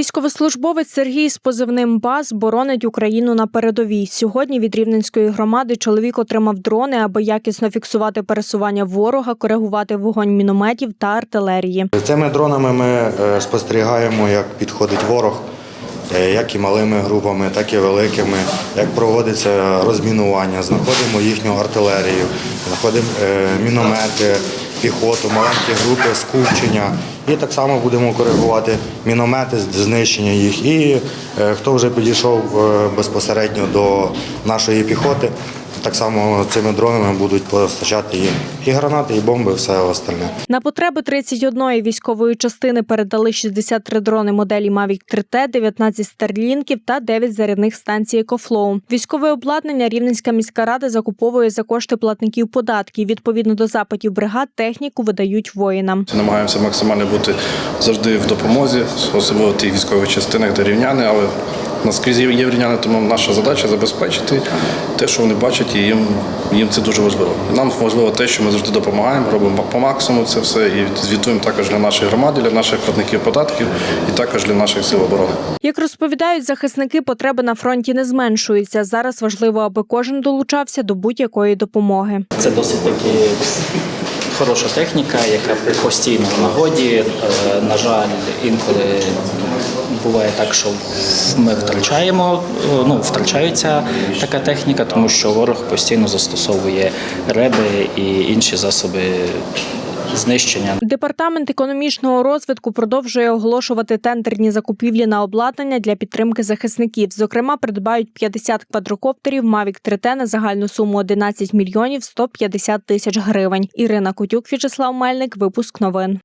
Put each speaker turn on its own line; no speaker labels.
Військовослужбовець Сергій з позивним БАЗ боронить Україну на передовій. Сьогодні від Рівненської громади чоловік отримав дрони, аби якісно фіксувати пересування ворога, коригувати вогонь мінометів та артилерії.
Цими дронами ми е, спостерігаємо, як підходить ворог, е, як і малими групами, так і великими, як проводиться розмінування. Знаходимо їхню артилерію, знаходимо е, міномети, піхоту, маленькі групи, скупчення. І так само будемо коригувати міномети, знищення їх. І е, хто вже підійшов е, безпосередньо до нашої піхоти, так само цими дронами будуть постачати їм і гранати, і бомби, і все остальне.
На потреби 31-ї військової частини передали 63 дрони моделі Mavic 3T, 19 старлінків та 9 зарядних станцій «Екофлоу». Військове обладнання Рівненська міська рада закуповує за кошти платників податків. Відповідно до запитів бригад, техніку видають воїнам.
Намагаємося максимально бути завжди в допомозі, особливо в тих військових частинах, де рівняни, але наскрізь є тому наша задача забезпечити те, що вони бачать, і їм, їм це дуже важливо. І нам важливо те, що ми завжди допомагаємо, робимо по максимуму це все і звітуємо також для нашої громади, для наших платників податків і також для наших сил оборони.
Як розповідають захисники, потреби на фронті не зменшуються. Зараз важливо, аби кожен долучався до будь-якої допомоги.
Це досить таки хороша техніка, яка постійно в нагоді. Е, На жаль, інколи буває так, що ми втрачаємо, е, ну втрачається така техніка, тому що ворог постійно застосовує реби і інші засоби знищення.
Департамент економічного розвитку продовжує оголошувати тендерні закупівлі на обладнання для підтримки захисників. Зокрема, придбають 50 квадрокоптерів Mavic 3T на загальну суму 11 мільйонів 150 тисяч гривень. Ірина Котюк, В'ячеслав Мельник. Випуск новин.